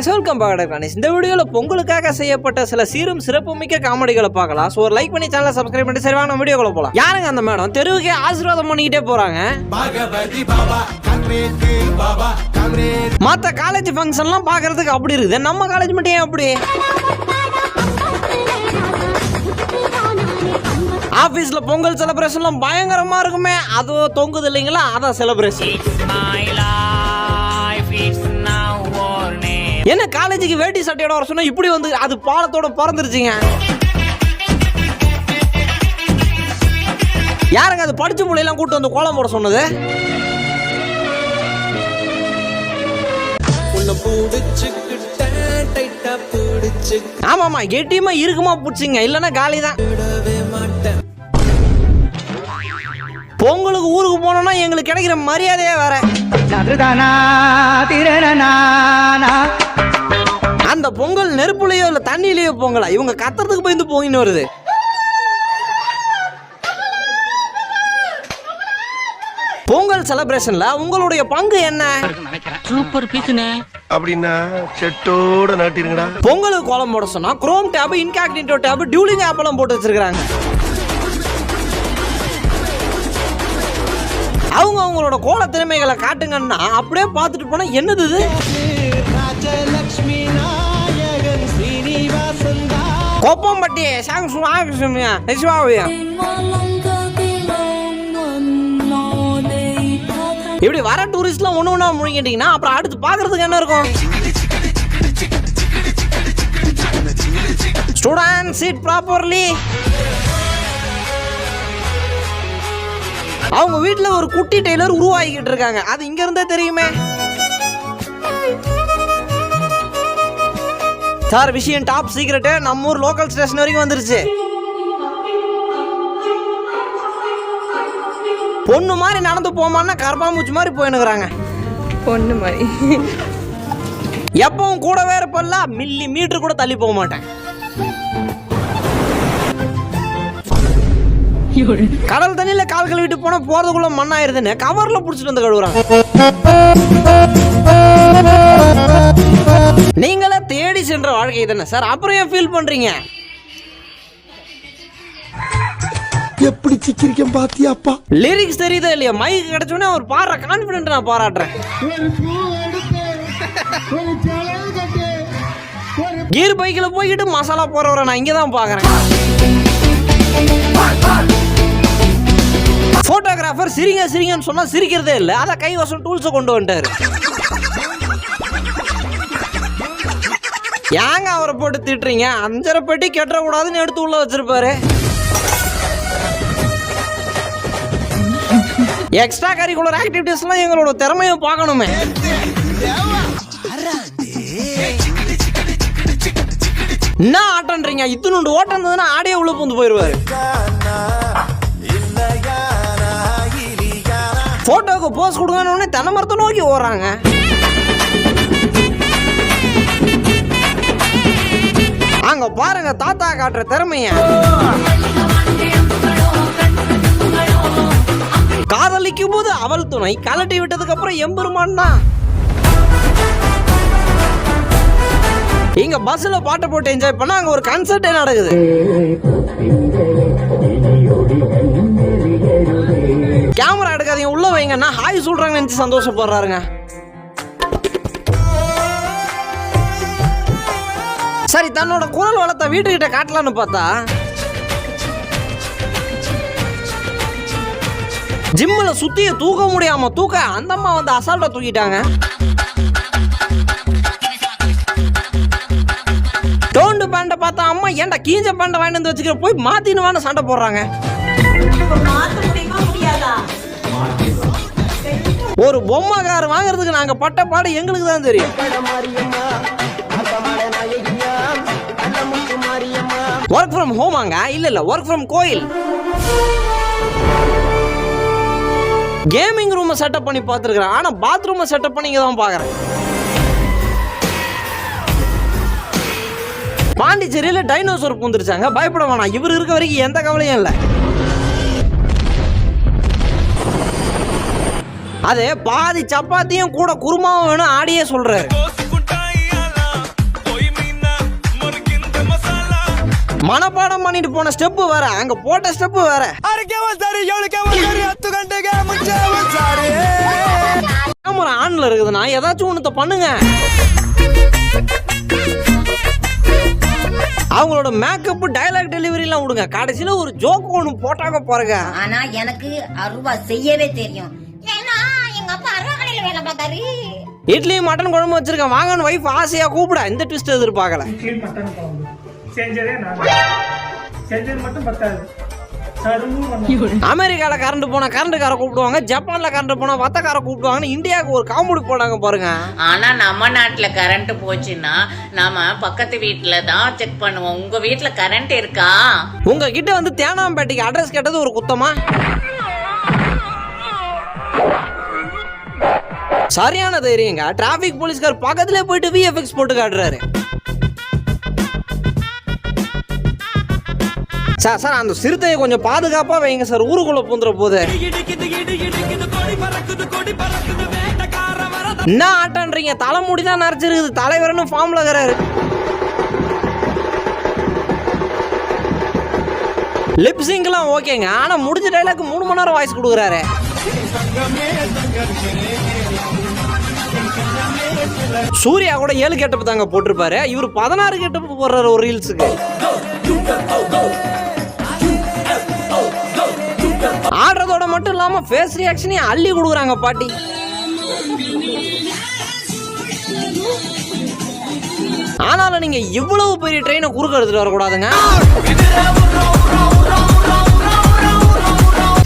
Guys welcome back guys இந்த வீடியோவில் பொங்கலுக்காக செய்யப்பட்ட சில சீரும் சிறப்புமிக்க காமெடிகளை பார்க்கலாம். ஸோ ஒரு லைக் பண்ணி சேனலை சப்ஸ்கிரைப் பண்ணி சரி வாங்க வீடியோக்குள்ள போகலாம் யாருங்க அந்த மேடம் தெருவுக்கே ஆசீர்வாதம் பண்ணிக்கிட்டே போறாங்க. பகவதி பாபா காங்கிரேக்கு பாபா காங்கிரேஸ் மற்ற காலேஜ் ஃபங்க்ஷன்லாம் பார்க்கறதுக்கு அப்படி இருக்குது. நம்ம காலேஜ் மட்டும் ஏன் அப்படி? ஆஃபீஸில் பொங்கல் செலிப்ரேஷன்லாம் பயங்கரமா இருக்குமே. அது தொங்குது இல்லைங்களா? அதான் செலிப்ரேஷன் என்ன காலேஜுக்கு வேட்டி சட்டையோட வர சொன்னா இப்படி வந்து அது பாலத்தோட பறந்துருச்சுங்க. யாருங்க அது படிச்ச பிள்ளையெல்லாம் கூட்டு வந்து கோலம் போட சொன்னது? ஆமாமா கெட்டியமா இருக்குமா பிடிச்சிங்க. இல்லைன்னா காலி தான் பொங்கலுக்கு ஊருக்கு போனோம்னா எங்களுக்கு கிடைக்கிற மரியாதையே வேற. பொங்கல் நெருப்புலையோ இல்ல தண்ணியிலையோ பொங்கலா? இவங்க கத்துறதுக்கு பயந்து போயின்னு வருது. பொங்கல் செலிப்ரேஷன்ல உங்களுடைய பங்கு என்ன? சூப்பர் பீஸ்னே அப்படின்னா செட்டோட நாட்டிருங்கடா பொங்கலுக்கு கோலம் போட சொன்னா குரோம் டேப் இன்காக்னிட்டோ டேப் டியூலிங் ஆப் எல்லாம் போட்டு வச்சிருக்காங்க அவங்க அவங்களோட கோல திறமைகளை காட்டுங்கன்னா அப்படியே பார்த்துட்டு போனா என்னது இது? கொப்பம்பட்டி சாங் சுவாமியா சிவாவியா இப்படி வர டூரிஸ்ட்லாம் ஒன்று ஒன்றா முழுங்கிட்டீங்கன்னா அப்புறம் அடுத்து பார்க்கறதுக்கு என்ன இருக்கும்？ஸ்டூடெண்ட் சீட் ப்ராப்பர்லி அவங்க வீட்டில் ஒரு குட்டி டெய்லர் உருவாகிக்கிட்டு இருக்காங்க. அது இங்க இருந்தே தெரியுமே? சார் விஷயம் டாப் சீக்ரெட்டு நம்ம ஊர் லோக்கல் ஸ்டேஷன் வரைக்கும் வந்துருச்சு. பொண்ணு மாதிரி நடந்து போமான்னா கரப்பாம்பூச்சி மாதிரி போயினுக்குறாங்க. பொண்ணு மாதிரி. எப்பவும் கூடவே இருப்பல்ல மில்லி மீட்டர் கூட தள்ளி போக மாட்டேன். கடல் தண்ணியில கால் கழுவிட்டு போனா போறதுக்குள்ள மண்ணாயிருதுன்னு கவர்ல புடிச்சிட்டு வந்து கழுவுறாங்க. நீங்களே தேடி சென்ற வாழ்க்கை தானே? சார் அப்புறம் ஏன் ஃபீல் பண்றீங்க? எப்படி சிக்கிரிக்கம் பாத்தியாப்பா லிரிக்ஸ் தெரியுதா இல்லையா? மைக் கிடைச்சோடனே அவர் பாடுற கான்ஃபிடென்ட் நான் பாராட்டுறேன். கீர் பைக்கில் போய்கிட்டு மசாலா போறவரை நான் இங்கே தான் பார்க்குறேன் ஃபோட்டோகிராஃபர் சிரிங்க சிரிங்கன்னு சொன்னா சிரிக்கிறதே இல்லை. அதை கைவசம் டூல்ஸை கொண்டு வந்துட்டாரு. ஏங்க அவரை போட்டு திட்டுறீங்க? அஞ்சரை பெட்டி கெட்டக்கூடாதுன்னு எடுத்து உள்ள வச்சிருப்பாரு. எக்ஸ்ட்ரா கரிக்குலர் ஆக்டிவிட்டிஸ்லாம் எங்களோட திறமையை பார்க்கணுமே. என்ன ஆட்டன்றீங்க? இத்தனுண்டு ஓட்டம் இருந்ததுன்னா ஆடியே உள்ள பூந்து போயிடுவாரு போட்டோக்கு போஸ் கொடுங்கன்னு உடனே தென்னை மரத்தை நோக்கி ஓடுறாங்க. பாருங்க தாத்தா காட்டுற திறமைய. காதலிக்கும் போது அவள் துணை கலட்டி விட்டதுக்கு அப்புறம் எம்பெருமான் தான் இங்க பஸ்ல பாட்டை போட்டு என்ஜாய் பண்ண அங்க ஒரு கன்சர்ட்டே நடக்குது? கேமரா எடுக்காதீங்க உள்ள வைங்கன்னா ஹாய் சொல்றாங்க நினைச்சு சந்தோஷப்படுறாருங்க. சரி தன்னோட குரல் வளர்த்த வீட்டுக்கிட்ட காட்டலான்னு பார்த்தா ஜிம்மில் சுத்திய தூக்க முடியாம தூக்க அந்த அம்மா வந்து அசால்ட்டா தூக்கிட்டாங்க. டோண்டு பேண்ட பார்த்தா அம்மா ஏன்டா கீஞ்ச பேண்ட வாங்கிட்டு வந்து வச்சுக்கிற போய் மாத்தினுவான்னு சண்டை போடுறாங்க. ஒரு பொம்மை கார் வாங்குறதுக்கு நாங்கள் பட்ட பாடு எங்களுக்கு தான் தெரியும். ஒர்க் ஃப்ரம் ஹோமாங்க இல்ல இல்ல ஒர்க் ஃப்ரம் கோயில். கேமிங் ரூமை செட்டப் பண்ணி பார்த்துருக்குறேன். ஆனால் பாத்ரூமை செட்டப் பண்ணி இங்கே தான் பார்க்குறேன். பாண்டிச்சேரியில் டைனோசர் பூந்துருச்சாங்க. பயப்பட வேணாம். இவர் இருக்க வரைக்கும் எந்த கவலையும் இல்லை. அது பாதி சப்பாத்தியும் கூட குருமாவும் வேணும் ஆடியே சொல்றாரு. மனப்பாடம் பண்ணிட்டு போன ஸ்டெப்பு வேற அங்க போட்ட ஸ்டெப்பு வேற. கேமரா ஆன்ல இருக்குதுன்னா ஏதாச்சும் ஒண்ணுத்த பண்ணுங்க. அவங்களோட மேக்கப் டைலாக் டெலிவரி எல்லாம் விடுங்க. கடைசியில ஒரு ஜோக் ஒண்ணு போட்டாங்க பாருங்க. ஆனா எனக்கு அருவா செய்யவே தெரியும். ஏன்னா எங்க அப்பா அருவா கடையில வேலை பார்த்தாரு. இட்லி மட்டன் குழம்பு வச்சிருக்கேன். வாங்கன்னு வைஃப் ஆசையா கூப்பிட. இந்த ட்விஸ்ட் எதிர்பார்க்கல. இட்லி மட்டன் குழம்பு. செஞ்சதே நான். செஞ்சது மட்டும் பத்தாது. அமெரிக்கால கரண்ட் போனா கரண்ட் கார கூப்பிடுவாங்க ஜப்பான்ல கரண்ட் போனா வத்தக்கார கூப்பிடுவாங்கன்னு இந்தியாவுக்கு ஒரு காமெடி போடாங்க பாருங்க. ஆனா நம்ம நாட்டுல கரண்ட் போச்சுன்னா நாம பக்கத்து வீட்டுல தான் செக் பண்ணுவோம். உங்க வீட்டுல கரண்ட் இருக்கா? உங்ககிட்ட வந்து தேனாம்பேட்டைக்கு அட்ரஸ் கேட்டது ஒரு குத்தமா? சரியான தைரியங்க டிராபிக் போலீஸ்கார் பக்கத்துல போயிட்டு விஎஃப்எக்ஸ் போட்டு காட்டுறாரு. சார் சார் அந்த சிறுத்தையை கொஞ்சம் பாதுகாப்பாக வைங்க சார். ஊருக்குள்ளே பூந்துற போது. என்ன ஆட்டன்றீங்க தலைமுடி தான் நரைச்சிருக்குது. தலைவர்னு ஃபார்ம்ல இருக்கிறாரு. லிப்ஸிங்லாம் ஓகேங்க ஆனால் முடிஞ்ச டைலாக் மூணு மணி நேரம் வாய்ஸ் கொடுக்குறாரு. சூர்யா கூட ஏழு கெட்டப்பு தாங்க போட்டிருப்பாரு. இவர் பதினாறு கெட்டப்பு போடுறாரு ஒரு ரீல்ஸுக்கு மட்டும் இல்லாமல் ஃபேஸ் ரியாக்ஷனையும் அள்ளி கொடுக்குறாங்க பாட்டி. ஆனாலும் நீங்க இவ்வளவு பெரிய ட்ரெயினை குறுக்க எடுத்துட்டு வரக்கூடாதுங்க.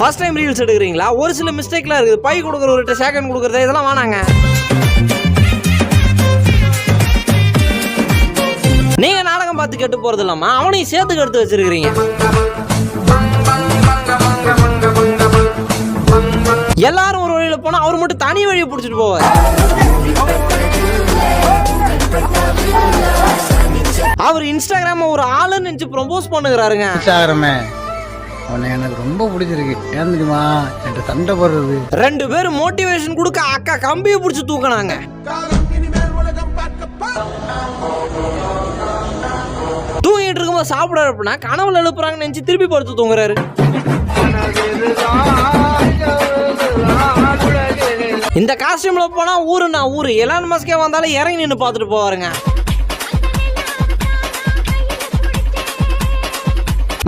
ஃபர்ஸ்ட் டைம் ரீல்ஸ் எடுக்கிறீங்களா? ஒரு சில மிஸ்டேக்லாம் இருக்குது. பை கொடுக்குற ஒரு செகண்ட் கொடுக்குறது இதெல்லாம் வேணாங்க. நீங்கள் நாடகம் பார்த்து கெட்டு போகிறது இல்லாமல் அவனையும் சேர்த்து கெடுத்து வச்சிருக்கிறீங்க. எல்லாரும் ஒரு வழியில போனா அவர் மட்டும் தனி வழியை பிடிச்சிட்டு போவார். அவர் இன்ஸ்டாகிராம ஒரு ஆளுன்னு நினைச்சு ப்ரொபோஸ் பண்ணுகிறாருங்க. சாகரமே உன்னை எனக்கு ரொம்ப பிடிச்சிருக்கு. ஏன் தெரியுமா? என்கிட்ட சண்டை போடுறது. ரெண்டு பேரும் மோட்டிவேஷன் கொடுக்க அக்கா கம்பியை பிடிச்சி தூக்கினாங்க. தூங்கிட்டு இருக்கும்போது சாப்பிட எழுப்புனா கனவுல எழுப்புறாங்கன்னு நினைச்சு திருப்பி படுத்து தூங்குறாரு. இந்த காஸ்டியூம்ல போனா ஊரு. நான் ஊரு எலான் மஸ்கே வந்தாலும் இறங்கி நின்று பார்த்துட்டு போவாருங்க.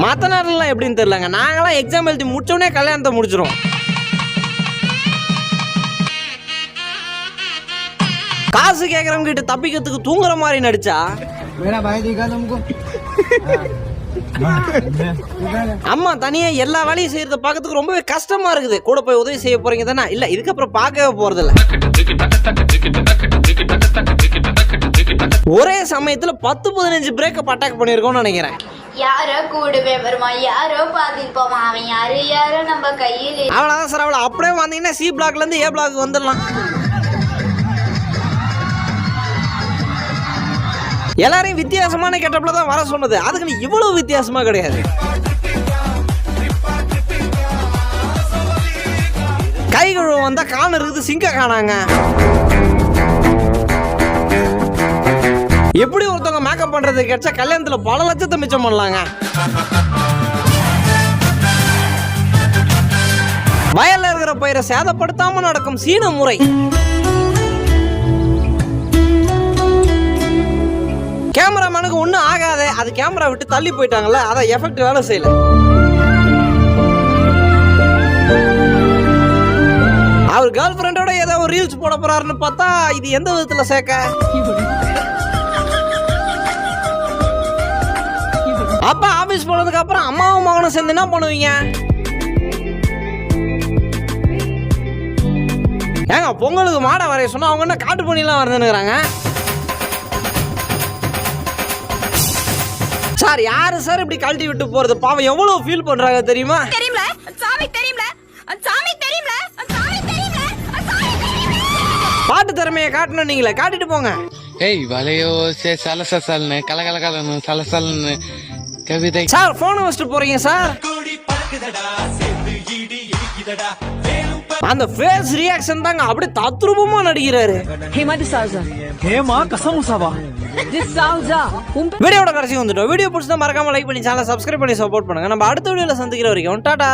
மற்ற நேரம்லாம் எப்படின்னு தெரியலங்க. நாங்களாம் எக்ஸாம் எழுதி முடிச்சோடனே கல்யாணத்தை முடிச்சிரும் காசு கேட்கறவங்க கிட்ட தப்பிக்கிறதுக்கு தூங்குற மாதிரி நடிச்சா? மேடா பாய் அம்மா தனியா எல்லா வேலையும் செய்யறத பார்க்கறதுக்கு ரொம்பவே கஷ்டமா இருக்குது. கூட போய் உதவி செய்ய போறீங்க தானே? இல்ல இதுக்கப்புறம் பார்க்கவே போறது இல்ல ஒரே சமயத்துல பத்து பதினஞ்சு பிரேக்கப் அட்டாக் பண்ணிருக்கோம்னு நினைக்கிறேன். யாரோ கூடுவே வருவான் யாரோ பாதில் போவான் அவன் யாரு? யாரோ நம்ம கையில் அவ்வளவுதான் சார் அவ்வளவு. அப்படியே வந்தீங்கன்னா சி பிளாக்ல இருந்து ஏ பிளாக் வந்துடலாம். எல்லாரையும் வித்தியாசமான கெட்டப்ல தான் வர சொன்னது. அதுக்கு நீ இவ்வளவு வித்தியாசமா கிடையாது. கை கழுவ வந்தா காண இருக்குது சிங்க காணாங்க. எப்படி ஒருத்தவங்க மேக்கப் பண்றது கிடைச்சா கல்யாணத்துல பல லட்சத்தை மிச்சம் பண்ணலாங்க. வயல்ல இருக்கிற பயிரை சேதப்படுத்தாம நடக்கும் சீன முறை. கேமராமேனுக்கு ஒன்றும் ஆகாதே. அது கேமரா விட்டு தள்ளி போயிட்டாங்கல்ல அதான் எஃபெக்ட் வேலை செய்யல. அவர் கேர்ள் ஃப்ரெண்டோட ஏதோ ஒரு ரீல்ஸ் போட போறாருன்னு பார்த்தா இது எந்த விதத்துல சேர்க்க? அப்பா ஆபீஸ் போனதுக்கு அப்புறம் அம்மாவும் மகனும் சேர்ந்து என்ன பண்ணுவீங்க? ஏங்க பொங்கலுக்கு மாடை வரைய சொன்னா அவங்க என்ன காட்டு பண்ணிலாம் வரதுன்னுறாங்க சார் யாரு சார் இப்படி கழட்டி விட்டு போறது? பாவம் எவ்வளவு ஃபீல் பண்றாங்க தெரியுமா? தெரியும்ல? சாமி தெரியும்ல? சாமி தெரியும்ல? சாமி தெரியும்ல? சாமி தெரியும்ல? பாட்டு திறமையை காட்டணும் நீங்களே. காட்டிட்டு போங்க. ஏய் வலையோ சே சலசலன்னு கலகலகலன்னு சலசலன்னு கவிதை. சார் போனை வச்சுட்டு போறீங்க சார்? அந்த ஃபேஸ் ரியாக்ஷன் தாங்க அப்படியே தத்ரூபமா நடிக்கிறாரு. ஹேமா கசமுசாவா? வீடியோட கடைசி வந்துட்டோம். வீடியோ பிடிச்சா மறக்காம லைக் பண்ணி சேனல் சப்ஸ்கிரைப் பண்ணி சப்போர்ட் பண்ணுங்க. நம்ம அடுத்த வீடியோல சந்திக்கிற வரைக்கும் டாடா!